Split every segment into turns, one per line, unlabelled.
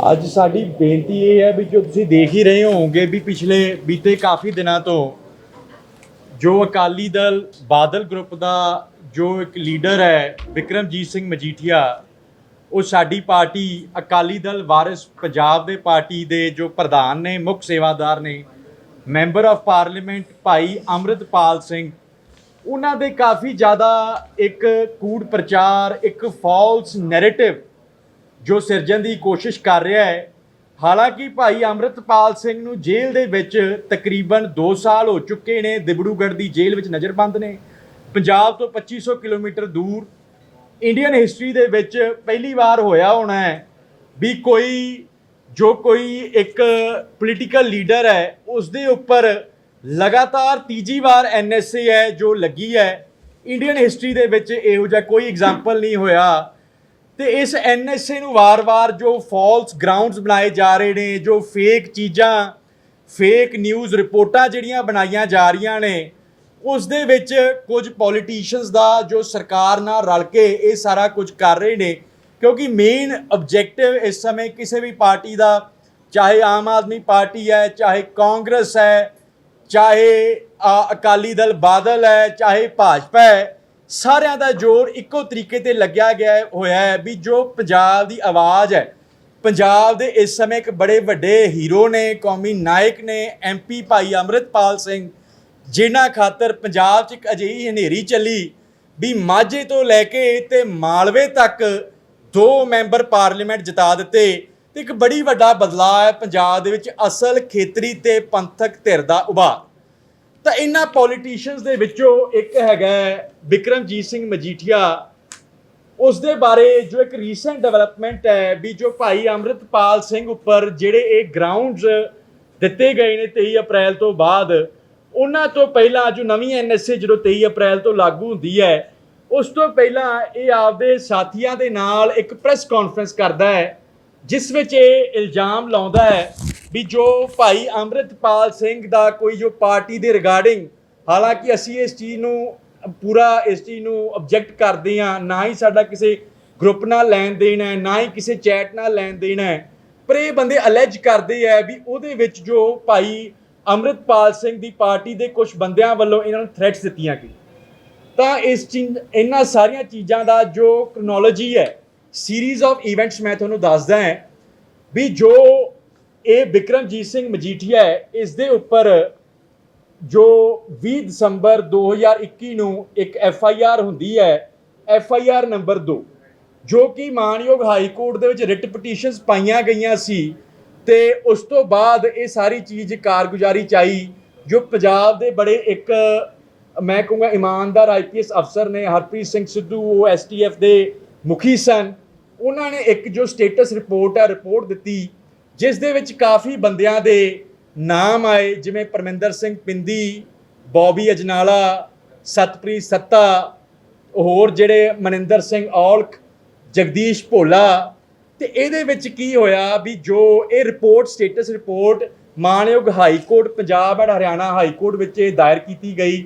ਅੱਜ ਸਾਡੀ ਬੇਨਤੀ ਇਹ ਹੈ ਵੀ ਜੋ ਤੁਸੀਂ ਦੇਖ ਹੀ ਰਹੇ ਹੋਵੋਗੇ ਵੀ ਪਿਛਲੇ ਬੀਤੇ ਕਾਫੀ ਦਿਨਾਂ ਤੋਂ ਜੋ ਅਕਾਲੀ ਦਲ ਬਾਦਲ ਗਰੁੱਪ ਦਾ ਜੋ ਇੱਕ ਲੀਡਰ ਹੈ ਵਿਕਰਮਜੀਤ ਸਿੰਘ ਮਜੀਠੀਆ, ਉਹ ਸਾਡੀ ਪਾਰਟੀ ਅਕਾਲੀ ਦਲ ਵਾਰਿਸ ਪੰਜਾਬ ਦੇ ਪਾਰਟੀ ਦੇ ਜੋ ਪ੍ਰਧਾਨ ਨੇ, ਮੁੱਖ ਸੇਵਾਦਾਰ ਨੇ, ਮੈਂਬਰ ਆਫ ਪਾਰਲੀਮੈਂਟ ਭਾਈ ਅੰਮ੍ਰਿਤਪਾਲ ਸਿੰਘ, ਉਹਨਾਂ ਦੇ ਕਾਫੀ ਜ਼ਿਆਦਾ ਇੱਕ ਕੂੜ ਪ੍ਰਚਾਰ, ਇੱਕ ਫਾਲਸ ਨੈਰੇਟਿਵ ਜੋ ਸਿਰਜਣ ਦੀ ਕੋਸ਼ਿਸ਼ ਕਰ ਰਿਹਾ ਹੈ। ਹਾਲਾਂਕਿ ਭਾਈ ਅੰਮ੍ਰਿਤਪਾਲ ਸਿੰਘ ਨੂੰ ਜੇਲ੍ਹ ਦੇ ਵਿੱਚ ਤਕਰੀਬਨ 2 ਸਾਲ ਹੋ ਚੁੱਕੇ ਨੇ। ਦਿਬੜੂਗੜ੍ਹ ਦੀ ਜੇਲ੍ਹ ਵਿੱਚ ਨਜ਼ਰਬੰਦ ਨੇ। ਪੰਜਾਬ ਤੋਂ 2500 ਕਿਲੋਮੀਟਰ ਦੂਰ ਇੰਡੀਅਨ ਹਿਸਟਰੀ ਦੇ ਵਿੱਚ ਪਹਿਲੀ ਵਾਰ ਹੋਇਆ ਹੋਣਾ ਹੈ ਵੀ ਕੋਈ, ਜੋ ਕੋਈ ਇੱਕ ਪੋਲੀਟੀਕਲ ਲੀਡਰ ਹੈ ਉਸ ਦੇ ਉੱਪਰ ਲਗਾਤਾਰ ਤੀਜੀ ਵਾਰ ਐਨਐਸਏ ਹੈ ਜੋ ਲੱਗੀ ਹੈ। ਇੰਡੀਅਨ ਹਿਸਟਰੀ ਦੇ ਵਿੱਚ ਇਹੋ ਜਿਹਾ ਕੋਈ ਐਗਜ਼ਾਮਪਲ ਨਹੀਂ ਹੋਇਆ। ਤੇ ਇਸ ਐਨਐਸਏ ਨੂੰ ਵਾਰ-ਵਾਰ ਜੋ ਫਾਲਸ ਗਰਾਊਂਡਸ ਬਣਾਏ ਜਾ ਰਹੇ ਨੇ, ਜੋ ਫੇਕ ਚੀਜ਼ਾਂ ਫੇਕ ਨਿਊਜ਼ ਰਿਪੋਰਟਾਂ ਜਿਹੜੀਆਂ ਬਣਾਈਆਂ ਜਾ ਰਹੀਆਂ ਨੇ, ਉਸ ਦੇ ਵਿੱਚ ਕੁਝ ਪੋਲੀਟੀਸ਼ੀਅਨਸ ਦਾ ਜੋ ਸਰਕਾਰ ਨਾਲ ਰਲ ਕੇ ਇਹ ਸਾਰਾ ਕੁਝ ਕਰ ਰਹੇ ਨੇ, ਕਿਉਂਕਿ ਮੇਨ ਆਬਜੈਕਟਿਵ ਇਸ ਸਮੇਂ ਕਿਸੇ ਵੀ ਪਾਰਟੀ ਦਾ, ਚਾਹੇ ਆਮ ਆਦਮੀ ਪਾਰਟੀ ਹੈ, ਚਾਹੇ ਕਾਂਗਰਸ ਹੈ, ਚਾਹੇ ਅਕਾਲੀ ਦਲ ਬਾਦਲ ਹੈ, ਚਾਹੇ ਭਾਜਪਾ ਹੈ ਸਾਰਿਆਂ ਦਾ ਜ਼ੋਰ ਇੱਕੋ ਤਰੀਕੇ ਤੇ ਲੱਗਿਆ ਗਿਆ ਹੋਇਆ ਹੈ ਵੀ ਜੋ ਪੰਜਾਬ ਦੀ ਆਵਾਜ਼ ਹੈ, ਪੰਜਾਬ ਦੇ ਇਸ ਸਮੇਂ ਇੱਕ ਬੜੇ ਵੱਡੇ ਹੀਰੋ ਨੇ, ਕੌਮੀ ਨਾਇਕ ਨੇ ਐਮਪੀ ਭਾਈ ਅੰਮ੍ਰਿਤਪਾਲ ਸਿੰਘ, ਜਿਨ੍ਹਾਂ ਖਾਤਰ ਪੰਜਾਬ 'ਚ ਇੱਕ ਅਜਿਹੀ ਹਨੇਰੀ ਚੱਲੀ ਵੀ ਮਾਝੇ ਤੋਂ ਲੈ ਕੇ ਤੇ ਮਾਲਵੇ ਤੱਕ ਦੋ ਮੈਂਬਰ ਪਾਰਲੀਮੈਂਟ ਜਿਤਾ ਦਿੱਤੇ ਤੇ ਇੱਕ ਬੜੀ ਵੱਡਾ ਬਦਲਾਅ ਹੈ, ਪੰਜਾਬ ਦੇ ਵਿੱਚ ਅਸਲ ਖੇਤਰੀ ਤੇ ਪੰਥਕ ਧਿਰ ਦਾ ਉਭਾਰ। ਤਾਂ ਇਹਨਾਂ ਪੋਲੀਟੀਸ਼ੀਅਨਸ ਦੇ ਵਿੱਚੋਂ ਇੱਕ ਹੈਗਾ ਹੈ ਵਿਕਰਮਜੀਤ ਸਿੰਘ ਮਜੀਠੀਆ। ਉਸ ਦੇ ਬਾਰੇ ਜੋ ਇੱਕ ਰੀਸੈਂਟ ਡਿਵੈਲਪਮੈਂਟ ਹੈ ਵੀ ਜੋ ਭਾਈ ਅੰਮ੍ਰਿਤਪਾਲ ਸਿੰਘ ਉੱਪਰ ਜਿਹੜੇ ਇਹ ਗਰਾਊਂਡਸ ਦਿੱਤੇ ਗਏ ਨੇ 23 ਅਪ੍ਰੈਲ ਤੋਂ ਬਾਅਦ, ਉਹਨਾਂ ਤੋਂ ਪਹਿਲਾਂ ਜੋ ਨਵੀਂ ਐਨਐਸਏ ਜਦੋਂ 23 ਅਪ੍ਰੈਲ ਤੋਂ ਲਾਗੂ ਹੁੰਦੀ ਹੈ, ਉਸ ਤੋਂ ਪਹਿਲਾਂ ਇਹ ਆਪਦੇ ਸਾਥੀਆਂ ਦੇ ਨਾਲ ਇੱਕ ਪ੍ਰੈਸ ਕਾਨਫਰੰਸ ਕਰਦਾ ਹੈ। ਜਿਸ ਵਿੱਚ ਇਹ ਇਲਜ਼ਾਮ ਲਾਉਂਦਾ ਹੈ ਵੀ ਜੋ ਭਾਈ ਅੰਮ੍ਰਿਤਪਾਲ ਸਿੰਘ ਦਾ ਕੋਈ ਜੋ ਪਾਰਟੀ ਦੇ ਰਿਗਾਰਡਿੰਗ, ਹਾਲਾਂਕਿ ਅਸੀਂ ਇਸ ਚੀਜ਼ ਨੂੰ ਪੂਰਾ ਇਸ ਚੀਜ਼ ਨੂੰ ਆਬਜੈਕਟ ਕਰਦੇ ਹਾਂ, ਨਾ ਹੀ ਸਾਡਾ ਕਿਸੇ ਗਰੁੱਪ ਨਾਲ ਲੈਣ ਦੇਣ ਹੈ, ਨਾ ਹੀ ਕਿਸੇ ਚੈਟ ਨਾਲ ਲੈਣ ਦੇਣ ਹੈ, ਪਰ ਇਹ ਬੰਦੇ ਅਲੈਜ ਕਰਦੇ ਆ ਵੀ ਉਹਦੇ ਵਿੱਚ ਜੋ ਭਾਈ ਅੰਮ੍ਰਿਤਪਾਲ ਸਿੰਘ ਦੀ ਪਾਰਟੀ ਦੇ ਕੁਝ ਬੰਦਿਆਂ ਵੱਲੋਂ ਇਹਨਾਂ ਨੂੰ ਥ੍ਰੈਟਸ ਦਿੱਤੀਆਂ ਗਈਆਂ। ਤਾਂ ਇਸ ਚੀਜ਼, ਇਹਨਾਂ ਸਾਰੀਆਂ ਚੀਜ਼ਾਂ ਦਾ ਜੋ ਕ੍ਰੋਨੋਲੋਜੀ ਹੈ ਸੀਰੀਜ਼ ਆਫ ਇਵੈਂਟਸ ਮੈਂ ਤੁਹਾਨੂੰ ਦੱਸਦਾ ਹਾਂ ਵੀ ਜੋ ਇਹ ਵਿਕਰਮਜੀਤ ਸਿੰਘ ਮਜੀਠੀਆ ਹੈ, ਇਸ ਦੇ ਉੱਪਰ ਜੋ 20 ਦਸੰਬਰ 2021 ਨੂੰ ਇੱਕ ਐਫ ਆਈ ਆਰ ਹੁੰਦੀ ਹੈ, ਐਫ ਆਈ ਆਰ ਨੰਬਰ 2 ਜੋ ਕਿ ਮਾਨਯੋਗ ਹਾਈ ਕੋਰਟ ਦੇ ਵਿੱਚ ਰਿਟ ਪਟੀਸ਼ਨਸ ਪਾਈਆਂ ਗਈਆਂ ਸੀ ਤੇ ਉਸ ਤੋਂ ਬਾਅਦ ਇਹ ਸਾਰੀ ਚੀਜ਼ ਕਾਰਗੁਜ਼ਾਰੀ ਚ ਆਈ, ਜੋ ਪੰਜਾਬ ਦੇ ਬੜੇ ਇੱਕ, ਮੈਂ ਕਹੂੰਗਾ ਇਮਾਨਦਾਰ ਆਈਪੀਐਸ ਅਫਸਰ ਨੇ ਹਰਪ੍ਰੀਤ ਸਿੰਘ ਸਿੱਧੂ, ਉਹ ਐਸਟੀਐਫ ਦੇ ਮੁਖੀ ਸਨ ਉਹਨਾਂ ਨੇ ਇੱਕ ਜੋ ਸਟੇਟਸ ਰਿਪੋਰਟ ਹੈ ਰਿਪੋਰਟ ਦਿੱਤੀ, ਜਿਸ ਦੇ ਵਿੱਚ ਕਾਫੀ ਬੰਦਿਆਂ ਦੇ ਨਾਮ ਆਏ, ਜਿਵੇਂ ਪਰਮਿੰਦਰ ਸਿੰਘ ਪਿੰਦੀ, ਬੌਬੀ ਅਜਨਾਲਾ, ਸਤਪ੍ਰੀਤ ਸੱਤਾ, ਹੋਰ ਜਿਹੜੇ ਮਨਿੰਦਰ ਸਿੰਘ ਔਲਖ, ਜਗਦੀਸ਼ ਭੋਲਾ, ਤੇ ਇਹਦੇ ਵਿੱਚ ਕੀ ਹੋਇਆ ਵੀ ਜੋ ਇਹ ਰਿਪੋਰਟ, ਸਟੇਟਸ ਰਿਪੋਰਟ ਮਾਨਯੋਗ high court Punjab and Haryana high court ਵਿੱਚ ਇਹ ਦਾਇਰ ਕੀਤੀ ਗਈ,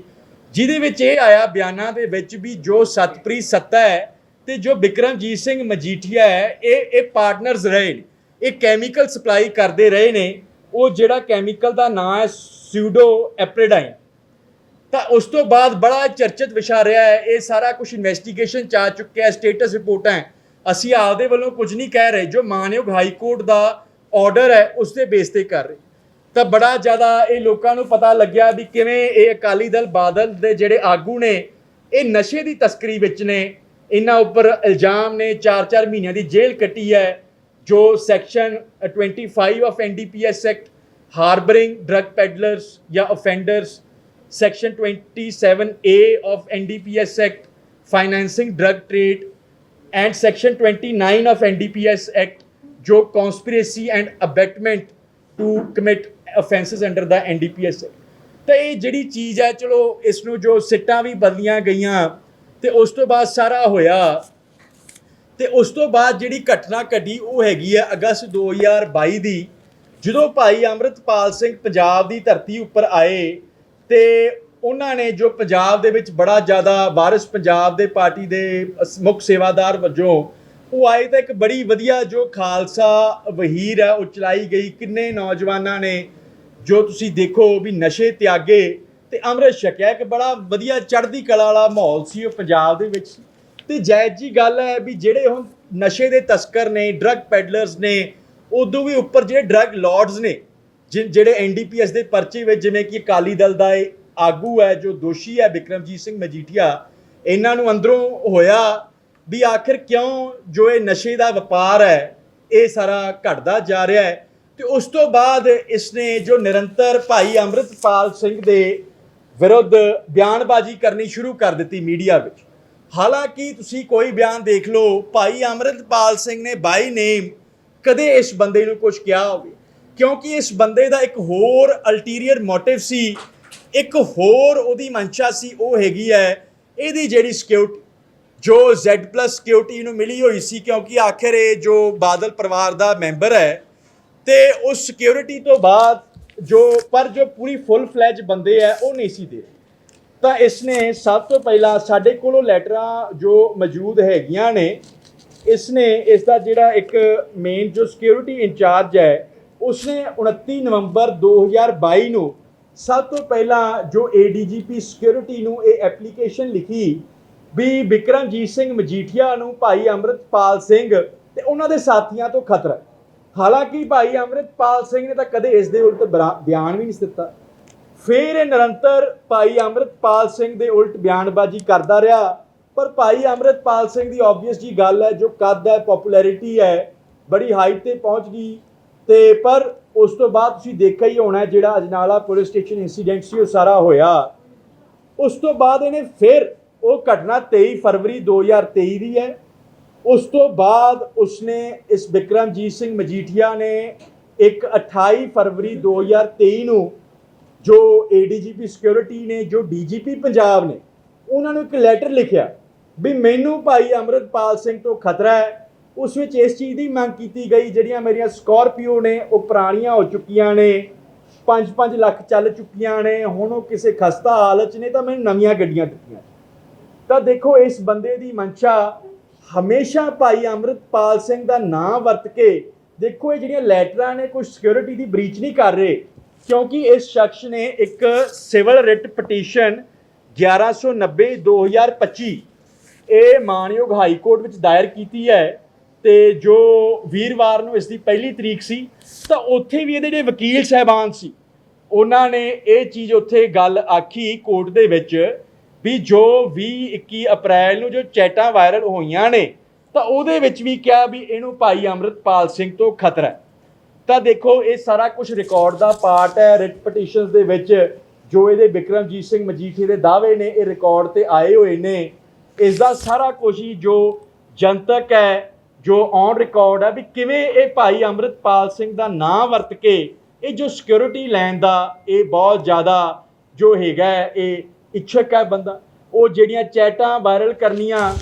ਜਿਹਦੇ ਵਿੱਚ ਇਹ ਆਇਆ ਬਿਆਨਾਂ ਦੇ ਵਿੱਚ ਵੀ ਜੋ ਸਤਪ੍ਰੀਤ ਸੱਤਾ ਹੈ ਤੇ ਜੋ ਬਿਕਰਮਜੀਤ ਸਿੰਘ ਮਜੀਠੀਆ ਹੈ, ਇਹ ਇਹ ਪਾਰਟਨਰਸ ਰਹੇ ਨੇ। ਇਹ ਕੈਮੀਕਲ ਸਪਲਾਈ ਕਰਦੇ ਰਹੇ ਨੇ। ਉਹ ਜਿਹੜਾ ਕੈਮੀਕਲ ਦਾ ਨਾਮ ਹੈ ਸਿਊਡੋ ਐਪਰੀਡਾਈਨ ਤਾਂ ਉਸ ਤੋਂ ਬਾਅਦ ਬੜਾ ਚਰਚਿਤ ਵਿਸ਼ਾ ਰਿਹਾ ਹੈ। ਇਹ ਸਾਰਾ ਕੁਝ ਇਨਵੈਸਟੀਗੇਸ਼ਨ ਚ ਆ ਚੁੱਕਿਆ ਸਟੇਟਸ ਰਿਪੋਰਟਾਂ ਅਸੀਂ ਆਪਦੇ ਵੱਲੋਂ ਕੁਝ ਨਹੀਂ ਕਹਿ ਰਹੇ। ਜੋ ਮਾਨਯੋਗ ਹਾਈ ਕੋਰਟ ਦਾ ਆਰਡਰ ਹੈ, ਉਸ ਦੇ ਬੇਸ ਤੇ ਕਰ ਰਹੇ। ਤਾਂ ਬੜਾ ਜ਼ਿਆਦਾ ਇਹ ਲੋਕਾਂ ਨੂੰ ਪਤਾ ਲੱਗਿਆ ਵੀ ਕਿਵੇਂ ਇਹ ਅਕਾਲੀ ਦਲ ਬਾਦਲ ਦੇ ਜਿਹੜੇ ਆਗੂ ਨੇ, ਇਹ ਨਸ਼ੇ ਦੀ ਤਸਕਰੀ ਵਿੱਚ ਨੇ। ਇਹਨਾਂ ਉੱਪਰ ਇਲਜ਼ਾਮ ਨੇ 4-4 ਮਹੀਨਿਆਂ ਦੀ ਜੇਲ੍ਹ ਕੱਟੀ ਹੈ ਜੋ section 25 of NDPS act harbouring drug peddlers ਜਾਂ offenders section 27A of NDPS act financing drug trade and section 29 of NDPS act ਜੋ conspiracy and abetment to commit offences under the NDPS act ਤੇ ਇਹ ਜਿਹੜੀ ਚੀਜ਼ ਹੈ ਚਲੋ ਇਸ ਨੂੰ ਜੋ ਸਿੱਟਾਂ ਵੀ ਬਦਲੀਆਂ ਗਈਆਂ ਤੇ ਉਸ ਤੋਂ ਬਾਅਦ ਸਾਰਾ ਹੋਇਆ। ਤੇ ਉਸ ਤੋਂ ਬਾਅਦ ਜਿਹੜੀ ਘਟਨਾ ਘਟੀ, ਉਹ ਹੈਗੀ ਹੈ ਅਗਸਤ 2022 ਦੀ। ਜਦੋਂ ਭਾਈ ਅੰਮ੍ਰਿਤਪਾਲ ਸਿੰਘ ਪੰਜਾਬ ਦੀ ਧਰਤੀ ਉੱਪਰ ਆਏ ਤੇ ਉਹਨਾਂ ਨੇ ਜੋ ਪੰਜਾਬ ਦੇ ਵਿੱਚ ਬੜਾ ਜ਼ਿਆਦਾ ਵਾਰਿਸ ਪੰਜਾਬ ਦੇ ਪਾਰਟੀ ਦੇ ਮੁੱਖ ਸੇਵਾਦਾਰ ਵਜੋਂ, ਉਹ ਆਏ ਤਾਂ ਇੱਕ ਬੜੀ ਵਧੀਆ ਜੋ ਖਾਲਸਾ ਵਹੀਰ ਹੈ, ਉਹ ਚਲਾਈ ਗਈ। ਕਿੰਨੇ ਨੌਜਵਾਨਾਂ ਨੇ ਜੋ ਤੁਸੀਂ ਦੇਖੋ ਵੀ ਨਸ਼ੇ ਤਿਆਗੇ। ਤੇ ਅੰਮ੍ਰਿਤ ਛਕਿਆ ਇੱਕ ਬੜਾ ਵਧੀਆ ਚੜ੍ਹਦੀ ਕਲਾ ਵਾਲਾ ਮਾਹੌਲ ਸੀ ਉਹ ਪੰਜਾਬ ਦੇ ਵਿੱਚ। ਤੇ ਜਾਇਜ਼ ਜੀ, ਗੱਲ ਹੈ ਵੀ ਜਿਹੜੇ ਹੁਣ ਨਸ਼ੇ ਦੇ ਤਸਕਰ ਨੇ ਡਰੱਗ ਪੈਡਲਰਸ ਨੇ, ਉਦੋਂ ਵੀ ਉੱਪਰ ਜਿਹੜੇ ਡਰੱਗ ਲਾਰਡਸ ਨੇ, ਜਿ- ਜਿਹੜੇ ਐਨਡੀਪੀਐਸ ਦੇ ਪਰਚੇ ਵਿੱਚ ਜਿਵੇਂ ਕਿ ਅਕਾਲੀ ਦਲ ਦਾ ਇਹ ਆਗੂ ਹੈ, ਜੋ ਦੋਸ਼ੀ ਹੈ ਵਿਕਰਮਜੀਤ ਸਿੰਘ ਮਜੀਠੀਆ, ਇਹਨਾਂ ਨੂੰ ਅੰਦਰੋਂ ਹੋਇਆ ਵੀ ਆਖਿਰ ਕਿਉਂ ਜੋ ਇਹ ਨਸ਼ੇ ਦਾ ਵਪਾਰ ਹੈ, ਇਹ ਸਾਰਾ ਘਟਦਾ ਜਾ ਰਿਹਾ ਹੈ। ਤੇ ਉਸ ਤੋਂ ਬਾਅਦ ਇਸਨੇ ਜੋ ਨਿਰੰਤਰ ਭਾਈ ਅੰਮ੍ਰਿਤਪਾਲ ਸਿੰਘ ਦੇ ਵਿਰੁੱਧ ਬਿਆਨਬਾਜ਼ੀ ਕਰਨੀ ਸ਼ੁਰੂ ਕਰ ਦਿੱਤੀ ਮੀਡੀਆ ਵਿੱਚ। ਹਾਲਾਂਕਿ ਤੁਸੀਂ ਕੋਈ ਬਿਆਨ ਦੇਖ ਲਓ, ਭਾਈ ਅੰਮ੍ਰਿਤਪਾਲ ਸਿੰਘ ਨੇ ਬਾਈ ਨੇਮ ਕਦੇ ਇਸ ਬੰਦੇ ਨੂੰ ਕੁਝ ਕਿਹਾ ਹੋਵੇ, ਕਿਉਂਕਿ ਇਸ ਬੰਦੇ ਦਾ ਇੱਕ ਹੋਰ ਅਲਟੀਰੀਅਰ ਮੋਟਿਵ ਸੀ, ਇੱਕ ਹੋਰ ਉਹਦੀ ਮਨਸ਼ਾ ਸੀ, ਉਹ ਹੈਗੀ ਹੈ, ਇਹਦੀ ਜਿਹੜੀ ਸਿਕਿਉਰਿਟੀ ਜੋ Z+ ਸਿਕਿਉਰਿਟੀ ਨੂੰ ਮਿਲੀ ਹੋਈ ਸੀ, ਕਿਉਂਕਿ ਆਖਿਰ ਇਹ ਜੋ ਬਾਦਲ ਪਰਿਵਾਰ ਦਾ ਮੈਂਬਰ ਹੈ, ਤੇ ਉਸ ਸਿਕਿਉਰਿਟੀ ਤੋਂ ਬਾਅਦ ਜੋ, ਪਰ ਜੋ ਪੂਰੀ ਫੁੱਲ ਫਲੈਜ ਬੰਦੇ ਹੈ ਉਹ ਨਹੀਂ ਸੀ ਦੇ। ਤਾਂ ਇਸ ਨੇ ਸਭ ਤੋਂ ਪਹਿਲਾਂ ਸਾਡੇ ਕੋਲੋਂ ਲੈਟਰਾਂ ਜੋ ਮੌਜੂਦ ਹੈਗੀਆਂ ਨੇ ਇਸ ਨੇ ਇਸ ਦਾ ਜਿਹੜਾ ਇੱਕ ਮੇਨ ਜੋ ਸਿਕਿਉਰਿਟੀ ਇੰਚਾਰਜ ਹੈ, ਉਸਨੇ 29 ਨਵੰਬਰ 2022 ਨੂੰ ਸਭ ਤੋਂ ਪਹਿਲਾਂ ਜੋ ADGP ਸਿਕਿਉਰਿਟੀ ਨੂੰ ਇਹ ਐਪਲੀਕੇਸ਼ਨ ਲਿਖੀ, ਵੀ ਬਿਕਰਮਜੀਤ ਸਿੰਘ ਮਜੀਠੀਆ ਨੂੰ ਭਾਈ ਅੰਮ੍ਰਿਤਪਾਲ ਸਿੰਘ ਤੇ ਉਹਨਾਂ ਦੇ ਸਾਥੀਆਂ ਤੋਂ ਖਤਰਾ। ਹਾਲਾਂਕਿ ਭਾਈ ਅੰਮ੍ਰਿਤਪਾਲ ਸਿੰਘ ਨੇ ਤਾਂ ਕਦੇ ਇਸ ਦੇ ਉਲਟ ਬਰਾ- ਬਿਆਨ ਵੀ ਨਹੀਂ ਦਿੱਤਾ। ਫਿਰ ਇਹ ਨਿਰੰਤਰ ਭਾਈ ਅੰਮ੍ਰਿਤਪਾਲ ਸਿੰਘ ਦੇ ਉਲਟ ਬਿਆਨਬਾਜ਼ੀ ਕਰਦਾ ਰਿਹਾ। ਪਰ ਭਾਈ ਅੰਮ੍ਰਿਤਪਾਲ ਸਿੰਘ ਦੀ ਆਬਵੀਅਸ ਜੀ ਗੱਲ ਹੈ, ਜੋ ਕੱਦ ਹੈ ਪਪੂਲੈਰਿਟੀ ਹੈ, ਬੜੀ ਹਾਈਟ ਤੇ ਪਹੁੰਚ ਗਈ। ਤੇ ਪਰ ਉਸ ਤੋਂ ਬਾਅਦ ਤੁਸੀਂ ਦੇਖਿਆ ਹੀ ਹੋਣਾ ਜਿਹੜਾ ਅਜਨਾਲਾ ਪੁਲਿਸ ਸਟੇਸ਼ਨ ਇਨਸੀਡੈਂਟ ਸੀ, ਉਹ ਸਾਰਾ ਹੋਇਆ। ਉਸ ਤੋਂ ਬਾਅਦ ਇਹਨੇ ਫਿਰ ਉਹ ਘਟਨਾ 23 ਫਰਵਰੀ 2023 ਦੀ ਹੈ। ਉਸ ਤੋਂ ਬਾਅਦ ਉਸਨੇ ਇਸ ਬਿਕਰਮਜੀਤ ਸਿੰਘ ਮਜੀਠੀਆ ਨੇ ਇੱਕ 28 ਫਰਵਰੀ 2023 ਨੂੰ ਜੋ ਏਡੀਜੀਪੀ ਸਿਕਿਉਰਿਟੀ ਨੇ, ਜੋ ਡੀਜੀਪੀ ਪੰਜਾਬ ਨੇ, ਉਹਨਾਂ ਨੂੰ ਇੱਕ ਲੈਟਰ ਲਿਖਿਆ ਵੀ ਮੈਨੂੰ ਭਾਈ ਅੰਮ੍ਰਿਤਪਾਲ ਸਿੰਘ ਤੋਂ ਖਤਰਾ ਹੈ। ਉਸ ਵਿੱਚ ਇਸ ਚੀਜ਼ ਦੀ ਮੰਗ ਕੀਤੀ ਗਈ, ਜਿਹੜੀਆਂ ਮੇਰੀਆਂ ਸਕਾਰਪੀਓ ਨੇ, ਉਹ ਪੁਰਾਣੀਆਂ ਹੋ ਚੁੱਕੀਆਂ ਨੇ 5-5 ਲੱਖ ਚੱਲ ਚੁੱਕੀਆਂ ਨੇ, ਹੁਣ ਉਹ ਕਿਸੇ ਖਸਤਾ ਹਾਲਤ 'ਚ ਨੇ ਤਾਂ ਮੈਨੂੰ ਨਵੀਆਂ ਗੱਡੀਆਂ ਦਿੱਤੀਆਂ ਤਾਂ ਦੇਖੋ, ਇਸ ਬੰਦੇ ਦੀ ਮਨਸ਼ਾ ਹਮੇਸ਼ਾ ਭਾਈ ਅੰਮ੍ਰਿਤਪਾਲ ਸਿੰਘ ਦਾ ਨਾਮ ਵਰਤ ਕੇ ਦੇਖੋ ਇਹ ਜਿਹੜੀਆਂ ਲੈਟਰਾਂ ਨੇ, ਕੋਈ ਸਿਕਿਉਰਿਟੀ ਦੀ ਬ੍ਰੀਚ ਨਹੀਂ ਕਰ ਰਹੇ, ਕਿਉਂਕਿ ਇਸ ਸ਼ਖਸ ਨੇ ਇੱਕ ਸਿਵਲ ਰਿਟ ਪਟੀਸ਼ਨ 1190 2025 ਇਹ ਮਾਨਯੋਗ ਹਾਈ ਕੋਰਟ ਵਿੱਚ ਦਾਇਰ ਕੀਤੀ ਹੈ ਤੇ ਜੋ ਵੀਰਵਾਰ ਨੂੰ ਇਸ ਦੀ ਪਹਿਲੀ ਤਰੀਕ ਸੀ, ਤਾਂ ਉੱਥੇ ਵੀ ਇਹਦੇ ਜਿਹੜੇ ਵਕੀਲ ਸਹਿਬਾਨ ਸੀ, ਉਹਨਾਂ ਨੇ ਇਹ ਚੀਜ਼ ਉੱਥੇ ਗੱਲ ਆਖੀ ਕੋਰਟ ਦੇ ਵਿੱਚ ਵੀ ਜੋ 20 21 ਅਪ੍ਰੈਲ ਨੂੰ ਜੋ ਚੈਟਾਂ ਵਾਇਰਲ ਹੋਈਆਂ ਨੇ ਤਾਂ ਉਹਦੇ ਵਿੱਚ ਵੀ ਕਿਹਾ ਵੀ ਇਹਨੂੰ ਭਾਈ ਅੰਮ੍ਰਿਤਪਾਲ ਸਿੰਘ ਤੋਂ ਖਤਰਾ ਹੈ। ਤਾਂ ਦੇਖੋ ਇਹ ਸਾਰਾ ਕੁਝ ਰਿਕਾਰਡ ਦਾ ਪਾਰਟ ਹੈ। ਰਿਟ ਪਟੀਸ਼ਨਸ ਦੇ ਵਿੱਚ ਜੋ ਇਹਦੇ ਵਿਕਰਮਜੀਤ ਸਿੰਘ ਮਜੀਠੀ ਦੇ ਦਾਅਵੇ ਨੇ ਇਹ ਰਿਕਾਰਡ ਤੇ ਆਏ ਹੋਏ ਨੇ। ਇਸ ਦਾ ਸਾਰਾ ਕੁਝ ਹੀ ਜੋ ਜਨਤਕ ਹੈ ਜੋ ਔਨ ਰਿਕਾਰਡ ਹੈ ਵੀ ਕਿਵੇਂ ਇਹ ਭਾਈ ਅੰਮ੍ਰਿਤਪਾਲ ਸਿੰਘ ਦਾ ਨਾਮ ਵਰਤ ਕੇ ਇਹ ਜੋ ਸਿਕਿਉਰਿਟੀ ਲੈਣ ਦਾ ਇਹ ਬਹੁਤ ਜ਼ਿਆਦਾ ਜੋ ਹੈਗਾ ਹੈ, ਇਹ ਇੱਛਕ ਹੈ ਬੰਦਾ। ਉਹ ਜਿਹੜੀਆਂ ਚੈਟਾਂ ਵਾਇਰਲ ਕਰਨੀਆਂ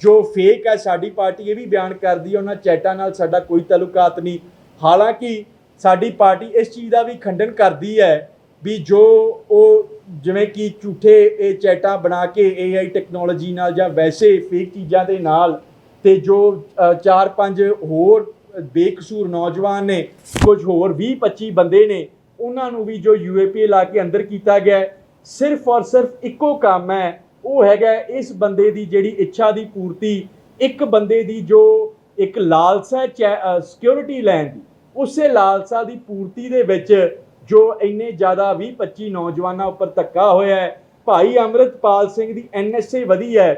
ਜੋ ਫੇਕ ਹੈ ਸਾਡੀ ਪਾਰਟੀ ਇਹ ਵੀ ਬਿਆਨ ਕਰਦੀ ਹੈ। ਉਹਨਾਂ ਚੈਟਾਂ ਨਾਲ ਸਾਡਾ ਕੋਈ ਤਾਲੁਕਾਤ ਨਹੀਂ। ਹਾਲਾਂਕਿ ਸਾਡੀ ਪਾਰਟੀ ਇਸ ਚੀਜ਼ ਦਾ ਵੀ ਖੰਡਨ ਕਰਦੀ ਹੈ ਵੀ ਜੋ ਉਹ ਜਿਵੇਂ ਕਿ ਝੂਠੇ ਇਹ ਚੈਟਾਂ ਬਣਾ ਕੇ AI ਟੈਕਨੋਲੋਜੀ ਨਾਲ ਜਾਂ ਵੈਸੇ ਫੇਕ ਚੀਜ਼ਾਂ ਦੇ ਨਾਲ ਤੇ ਜੋ ਅ, ਚਾਰ ਪੰਜ ਹੋਰ ਬੇਕਸੂਰ ਨੌਜਵਾਨ ਨੇ ਕੁਝ ਹੋਰ 20 25 ਬੰਦੇ ਨੇ ਉਹਨਾਂ ਨੂੰ ਵੀ ਜੋ ਯੂਏਪੀ ਲਾ ਕੇ ਅੰਦਰ ਕੀਤਾ ਗਿਆ ਸਿਰਫ ਔਰ ਸਿਰਫ ਇੱਕੋ ਕੰਮ ਹੈ, ਉਹ ਹੈਗਾ ਇਸ ਬੰਦੇ ਦੀ ਜਿਹੜੀ ਇੱਛਾ ਦੀ ਪੂਰਤੀ, ਇੱਕ ਬੰਦੇ ਦੀ ਜੋ ਇੱਕ ਲਾਲਸਾ ਸਿਕਿਉਰਿਟੀ ਲੈਣ ਦੀ, ਉਸੇ ਲਾਲਸਾ ਦੀ ਪੂਰਤੀ ਦੇ ਵਿੱਚ ਜੋ ਇੰਨੇ ਜ਼ਿਆਦਾ 20 25 ਨੌਜਵਾਨਾਂ ਉੱਪਰ ਧੱਕਾ ਹੋਇਆ ਹੈ, ਭਾਈ ਅੰਮ੍ਰਿਤਪਾਲ ਸਿੰਘ ਦੀ ਐਨਐਸਏ ਵਧੀ ਹੈ,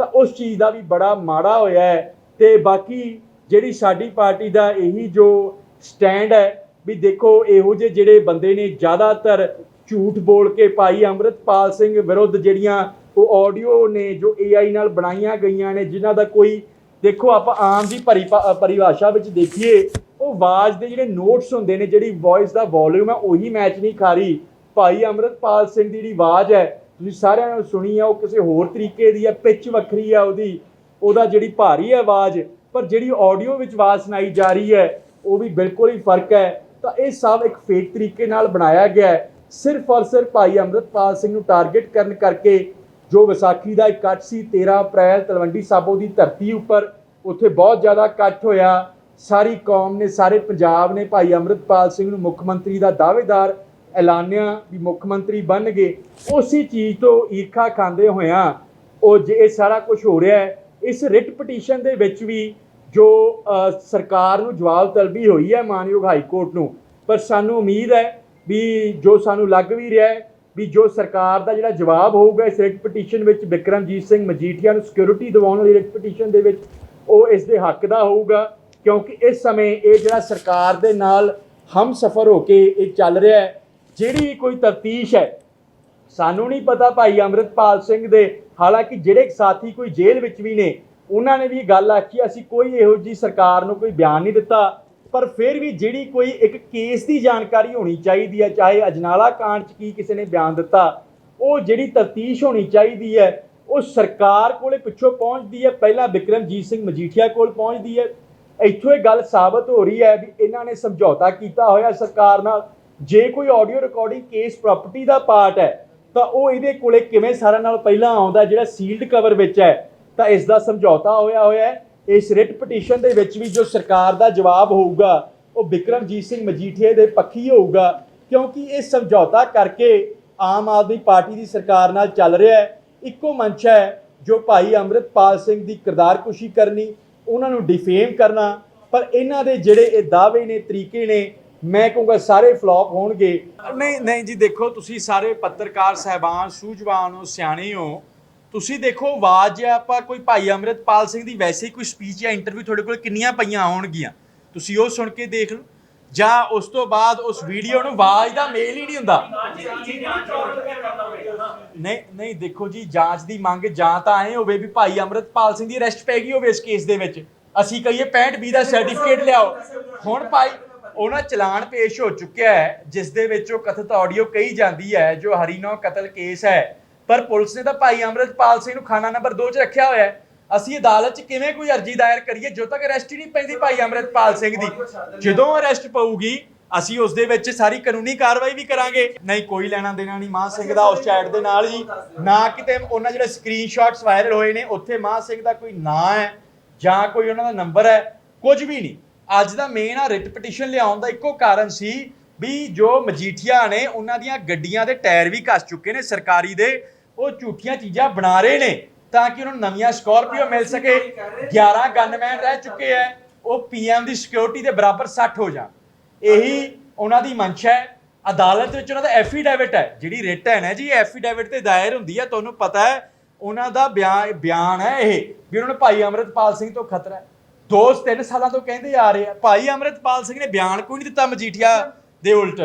ਤਾਂ ਉਸ ਚੀਜ਼ ਦਾ ਵੀ ਬੜਾ ਮਾੜਾ ਹੋਇਆ ਹੈ ਤੇ ਬਾਕੀ ਜਿਹੜੀ ਸਾਡੀ ਪਾਰਟੀ ਦਾ ਇਹੀ ਜੋ ਸਟੈਂਡ ਹੈ ਵੀ ਦੇਖੋ ਇਹੋ ਜਿਹੇ ਜਿਹੜੇ ਬੰਦੇ ਨੇ ਜ਼ਿਆਦਾਤਰ ਝੂਠ ਬੋਲ ਕੇ ਭਾਈ ਅੰਮ੍ਰਿਤਪਾਲ ਸਿੰਘ ਵਿਰੁੱਧ ਜਿਹੜੀਆਂ ਉਹ ਆਡੀਓ ਨੇ ਜੋ AI ਨਾਲ ਬਣਾਈਆਂ ਗਈਆਂ ਨੇ, ਜਿਨ੍ਹਾਂ ਦਾ ਕੋਈ ਦੇਖੋ ਆਪਾਂ ਆਮ ਦੀ ਭਰੀ ਪਰਿਭਾਸ਼ਾ ਵਿੱਚ ਦੇਖੀਏ, ਉਹ ਆਵਾਜ਼ ਦੇ ਜਿਹੜੇ ਨੋਟਸ ਹੁੰਦੇ ਨੇ, ਜਿਹੜੀ ਵੌਇਸ ਦਾ ਵੋਲਿਊਮ ਹੈ ਉਹੀ ਮੈਚ ਨਹੀਂ ਖਾ ਰਹੀ। ਭਾਈ ਅੰਮ੍ਰਿਤਪਾਲ ਸਿੰਘ ਦੀ ਜਿਹੜੀ ਆਵਾਜ਼ ਹੈ, ਤੁਸੀਂ ਸਾਰਿਆਂ ਨੇ ਸੁਣੀ ਆ, ਉਹ ਕਿਸੇ ਹੋਰ ਤਰੀਕੇ ਦੀ ਹੈ ਪਿਚ ਵੱਖਰੀ ਹੈ ਉਹਦੀ, ਉਹਦਾ ਜਿਹੜੀ ਭਾਰੀ ਹੈ ਆਵਾਜ਼, ਪਰ ਜਿਹੜੀ ਆਡੀਓ ਵਿੱਚ ਆਵਾਜ਼ ਸੁਣਾਈ ਜਾ ਰਹੀ ਹੈ, ਉਹ ਵੀ ਬਿਲਕੁਲ ਹੀ ਫ਼ਰਕ ਹੈ। ਤਾਂ ਇਹ ਸਭ ਇੱਕ ਫੇਕ ਤਰੀਕੇ ਨਾਲ ਬਣਾਇਆ ਗਿਆ ਹੈ। ਸਿਰਫ ਔਰ ਸਿਰਫ ਭਾਈ ਅੰਮ੍ਰਿਤਪਾਲ ਸਿੰਘ ਨੂੰ ਟਾਰਗੇਟ ਕਰਨ ਕਰਕੇ ਜੋ ਵਿਸਾਖੀ ਦਾ ਇਕੱਠ ਸੀ 13 ਅਪ੍ਰੈਲ ਤਲਵੰਡੀ ਸਾਬੋ ਦੀ ਧਰਤੀ ਉੱਪਰ, ਉੱਥੇ ਬਹੁਤ ਜ਼ਿਆਦਾ ਇਕੱਠ ਹੋਇਆ। ਸਾਰੀ ਕੌਮ ਨੇ, ਸਾਰੇ ਪੰਜਾਬ ਨੇ ਭਾਈ ਅੰਮ੍ਰਿਤਪਾਲ ਸਿੰਘ ਨੂੰ ਮੁੱਖ ਮੰਤਰੀ ਦਾ ਦਾਅਵੇਦਾਰ ਐਲਾਨਿਆ ਵੀ ਮੁੱਖ ਮੰਤਰੀ ਬਣ ਗਏ। ਉਸੇ ਚੀਜ਼ ਤੋਂ ਈਰਖਾ ਖਾਂਦੇ ਹੋਇਆਂ ਉਹ ਜੇ ਇਹ ਸਾਰਾ ਕੁਝ ਹੋ ਰਿਹਾ ਹੈ, ਇਸ ਰਿਟ ਪਟੀਸ਼ਨ ਦੇ ਵਿੱਚ ਵੀ ਜੋ ਸਰਕਾਰ ਨੂੰ ਜਵਾਬ ਤਲਬੀ ਹੋਈ ਹੈ ਮਾਨਯੋਗ ਹਾਈ ਕੋਰਟ ਨੂੰ, ਪਰ ਸਾਨੂੰ ਉਮੀਦ ਹੈ ਵੀ ਜੋ ਸਾਨੂੰ ਲੱਗ ਵੀ ਰਿਹਾ ਹੈ, ਵੀ ਜੋ ਸਰਕਾਰ ਦਾ ਜਿਹੜਾ ਜਵਾਬ ਹੋਊਗਾ ਇਸ ਰਿਟ ਪਟੀਸ਼ਨ ਵਿੱਚ ਵਿਕਰਮਜੀਤ ਸਿੰਘ ਮਜੀਠੀਆ ਨੂੰ ਸਿਕਿਉਰਿਟੀ ਦਿਵਾਉਣ ਵਾਲੀ ਰਿਟ ਪਟੀਸ਼ਨ ਦੇ ਵਿੱਚ, ਉਹ ਇਸ ਦੇ ਹੱਕ ਦਾ ਹੋਊਗਾ, ਕਿਉਂਕਿ ਇਸ ਸਮੇਂ ਇਹ ਜਿਹੜਾ ਸਰਕਾਰ ਦੇ ਨਾਲ ਹਮ ਸਫਰ ਹੋ ਕੇ ਇਹ ਚੱਲ ਰਿਹਾ ਹੈ, ਜਿਹੜੀ ਕੋਈ ਤਫਤੀਸ਼ ਹੈ, ਸਾਨੂੰ ਨਹੀਂ ਪਤਾ ਭਾਈ ਅੰਮ੍ਰਿਤਪਾਲ ਸਿੰਘ ਦੇ, ਹਾਲਾਂਕਿ ਜਿਹੜੇ ਸਾਥੀ ਕੋਈ ਜੇਲ੍ਹ ਵਿੱਚ ਵੀ ਨੇ, ਉਹਨਾਂ ਨੇ ਵੀ ਗੱਲ ਆਖੀ, ਅਸੀਂ ਕੋਈ ਇਹੋ ਜੀ ਸਰਕਾਰ ਨੂੰ ਕੋਈ ਬਿਆਨ ਨਹੀਂ ਦਿੱਤਾ। ਪਰ ਫਿਰ ਵੀ ਜਿਹੜੀ ਕੋਈ ਇੱਕ ਕੇਸ ਦੀ ਜਾਣਕਾਰੀ ਹੋਣੀ ਚਾਹੀਦੀ ਹੈ, ਚਾਹੇ ਅਜਨਾਲਾ ਕਾਂਡ 'ਚ ਕੀ ਕਿਸੇ ਨੇ ਬਿਆਨ ਦਿੱਤਾ, ਉਹ ਜਿਹੜੀ ਤਫਤੀਸ਼ ਹੋਣੀ ਚਾਹੀਦੀ ਹੈ, ਉਹ ਸਰਕਾਰ ਕੋਲੇ ਪਿੱਛੋਂ ਪਹੁੰਚਦੀ ਹੈ। ਪਹਿਲਾਂ ਵਿਕਰਮਜੀਤ ਸਿੰਘ ਮਜੀਠੀਆ ਕੋਲ ਪਹੁੰਚਦੀ ਹੈ। ਇੱਥੋਂ ਇਹ ਗੱਲ ਸਾਬਤ ਹੋ ਰਹੀ ਹੈ ਵੀ ਇਹਨਾਂ ਨੇ ਸਮਝੌਤਾ ਕੀਤਾ ਹੋਇਆ ਸਰਕਾਰ ਨਾਲ। ਜੇ ਕੋਈ ਆਡੀਓ ਰਿਕਾਰਡਿੰਗ ਕੇਸ ਪ੍ਰਾਪਰਟੀ ਦਾ ਪਾਰਟ ਹੈ, ਤਾਂ ਉਹ ਇਹਦੇ ਕੋਲੇ ਕਿਵੇਂ ਸਾਰਿਆਂ ਨਾਲ ਪਹਿਲਾਂ ਆਉਂਦਾ, ਜਿਹੜਾ ਸੀਲਡ ਕਵਰ ਵਿੱਚ ਹੈ, ਤਾਂ ਇਸ ਦਾ ਸਮਝੌਤਾ ਹੋਇਆ ਹੋਇਆ ਹੈ। ਇਸ ਰਿਟ ਪਟੀਸ਼ਨ ਦੇ ਵਿੱਚ ਵੀ ਜੋ ਸਰਕਾਰ ਦਾ ਜਵਾਬ ਹੋਊਗਾ, ਉਹ ਬਿਕਰਮਜੀਤ ਸਿੰਘ ਮਜੀਠੀਆ ਦੇ ਪੱਖੀ ਹੋਊਗਾ, ਕਿਉਂਕਿ ਇਹ ਸਮਝੌਤਾ ਕਰਕੇ ਆਮ ਆਦਮੀ ਪਾਰਟੀ ਦੀ ਸਰਕਾਰ ਨਾਲ ਚੱਲ ਰਿਹਾ ਹੈ। ਇੱਕੋ ਮੰਚ ਹੈ ਜੋ ਭਾਈ ਅੰਮ੍ਰਿਤਪਾਲ ਸਿੰਘ ਦੀ ਕਿਰਦਾਰਕੁਸ਼ੀ ਕਰਨੀ, ਉਹਨਾਂ ਨੂੰ ਡਿਫੇਮ ਕਰਨਾ, ਪਰ ਇਹਨਾਂ ਦੇ ਜਿਹੜੇ ਇਹ ਦਾਅਵੇ ਨੇ, ਤਰੀਕੇ ਨੇ, ਮੈਂ ਕਹੂੰਗਾ ਸਾਰੇ ਫਲॉप ਹੋਣਗੇ। ਨਹੀਂ ਨਹੀਂ ਜੀ, ਦੇਖੋ, ਤੁਸੀਂ ਸਾਰੇ ਪੱਤਰਕਾਰ, ਸਹਿਬਾਨ, ਸੂਝਵਾਨ ਹੋ, ਸਿਆਣੇ ਹੋ ਤੁਸੀਂ ਦੇਖੋ, ਆਵਾਜ਼ ਜੇ ਆਪਾਂ ਕੋਈ ਭਾਈ ਅੰਮ੍ਰਿਤਪਾਲ ਸਿੰਘ ਦੀ ਵੈਸੇ ਹੀ ਕੋਈ ਸਪੀਚ ਜਾਂ ਇੰਟਰਵਿਊ ਤੁਹਾਡੇ ਕੋਲ ਕਿੰਨੀਆਂ ਪਈਆਂ ਹੋਣਗੀਆਂ? ਤੁਸੀਂ ਉਹ ਸੁਣ ਕੇ ਦੇਖ ਲਓ। ਜਾਂ ਉਸ ਤੋਂ ਬਾਅਦ ਉਸ ਵੀਡੀਓ ਨੂੰ ਆਵਾਜ਼ ਦਾ ਮੇਲ ਹੀ ਨਹੀਂ ਹੁੰਦਾ। ਨਹੀਂ ਨਹੀਂ, ਦੇਖੋ ਜੀ, ਜਾਂਚ ਦੀ ਮੰਗ ਜਾਂ ਤਾਂ ਐ ਹੋਵੇ ਵੀ ਭਾਈ ਅੰਮ੍ਰਿਤਪਾਲ ਸਿੰਘ ਦੀ ਅਰੈਸਟ ਪੈ ਗਈ ਹੋਵੇ ਇਸ ਕੇਸ ਦੇ ਵਿੱਚ। ਅਸੀਂ ਕਹੀਏ 65 ਬੀ ਦਾ ਸਰਟੀਫਿਕੇਟ ਲਿਆਓ। ਹੁਣ ਭਾਈ ਉਹਨਾਂ ਚਲਾਨ ਪੇਸ਼ ਹੋ ਚੁੱਕਿਆ ਹੈ, ਜਿਸ ਦੇ ਵਿੱਚ ਉਹ ਕਥਿਤ ਆਡੀਓ ਕਹੀ ਜਾਂਦੀ ਹੈ, ਜੋ ਹਰੀਨੋ ਕਤਲ ਕੇਸ ਹੈ। ਪਰ ਪੁਲਿਸ ਨੇ ਤਾਂ ਭਾਈ ਅੰਮ੍ਰਿਤਪਾਲ ਸਿੰਘ ਨੂੰ ਖਾਨਾ ਨੰਬਰ 2 'ਚ ਰੱਖਿਆ ਹੋਇਆ ਹੈ। ਅਸੀਂ ਅਦਾਲਤ 'ਚ ਕਿਵੇਂ ਕੋਈ ਅਰਜੀ ਦਾਇਰ ਕਰੀਏ ਜਦੋਂ ਤੱਕ ਅਰੈਸਟ ਹੀ ਨਹੀਂ ਪੈਂਦੀ ਭਾਈ ਅੰਮ੍ਰਿਤਪਾਲ ਸਿੰਘ ਦੀ। ਜਦੋਂ ਅਰੈਸਟ ਪਊਗੀ, ਅਸੀਂ ਉਸ ਦੇ ਵਿੱਚ ਸਾਰੀ ਕਾਨੂੰਨੀ ਕਾਰਵਾਈ ਵੀ ਕਰਾਂਗੇ। ਨਹੀਂ, ਕੋਈ ਲੈਣਾ ਦੇਣਾ ਨਹੀਂ, ਮਾਨ ਸਿੰਘ ਦਾ ਉਸ ਚੈਟ ਦੇ ਨਾਲ ਜੀ ਨਾ ਕਿਤੇ ਉਹਨਾਂ ਜਿਹੜੇ ਸਕਰੀਨਸ਼ਾਟਸ ਵਾਇਰਲ ਹੋਏ ਨੇ, ਉੱਥੇ ਮਾਨ ਸਿੰਘ ਦਾ ਕੋਈ ਨਾਂ ਹੈ ਜਾਂ ਕੋਈ ਉਹਨਾਂ ਦਾ ਨੰਬਰ ਹੈ, ਕੁਝ ਵੀ ਨਹੀਂ। ਅੱਜ ਦਾ ਮੇਨ ਆ ਰਿਟ ਪਟੀਸ਼ਨ ਲਿਆਉਣ ਦਾ ਇੱਕੋ ਕਾਰਨ ਸੀ ਵੀ ਜੋ ਮਜੀਠੀਆ ਨੇ ਉਹਨਾਂ ਦੀਆਂ ਗੱਡੀਆਂ ਦੇ ਟਾਇਰ ਵੀ ਘਸ ਚੁੱਕੇ ਨੇ ਸਰਕਾਰੀ ਦੇ। ਉਹ ਝੂਠੀਆਂ ਚੀਜ਼ਾਂ ਬਣਾ ਰਹੇ ਨੇ ਤਾਂ ਕਿ ਉਹਨਾਂ ਨੂੰ ਨਵੀਆਂ ਸਕਾਰਪੀਓ ਮਿਲ ਸਕੇ। 11 ਗਨਮੈਨ ਰਹਿ ਚੁੱਕੇ ਐ। ਉਹ ਪੀਐਮ ਦੀ ਸਿਕਿਉਰਿਟੀ ਦੇ ਬਰਾਬਰ 60 ਹੋ ਜਾਣ। ਇਹੀ ਉਹਨਾਂ ਦੀ ਮੰਸ਼ਾ ਹੈ ਅਦਾਲਤ ਵਿੱਚ ਉਹਨਾਂ ਦਾ ਐਫੀਡੈਵਿਟ ਹੈ ਜਿਹੜੀ ਰਿਟ ਹੈ ਨਾ ਜੀ ਐਫੀਡੈਵਿਟ ਤੇ ਦਾਇਰ ਹੁੰਦੀ ਹੈ ਤੁਹਾਨੂੰ ਪਤਾ ਹੈ ਉਹਨਾਂ ਦਾ ਬਿਆਨ ਬਿਆਨ ਹੈ ਇਹ ਵੀ ਉਹਨਾਂ ਨੂੰ ਭਾਈ ਅੰਮ੍ਰਿਤਪਾਲ ਸਿੰਘ ਤੋਂ ਖਤਰਾ ਹੈ ਦੋ ਤਿੰਨ ਸਾਲਾਂ ਤੋਂ ਕਹਿੰਦੇ ਆ ਰਹੇ ਆ। ਭਾਈ ਅੰਮ੍ਰਿਤਪਾਲ ਸਿੰਘ ਨੇ ਬਿਆਨ ਕੋਈ ਨਹੀਂ ਦਿੱਤਾ ਮਜੀਠੀਆ ਦੇ ਉਲਟ।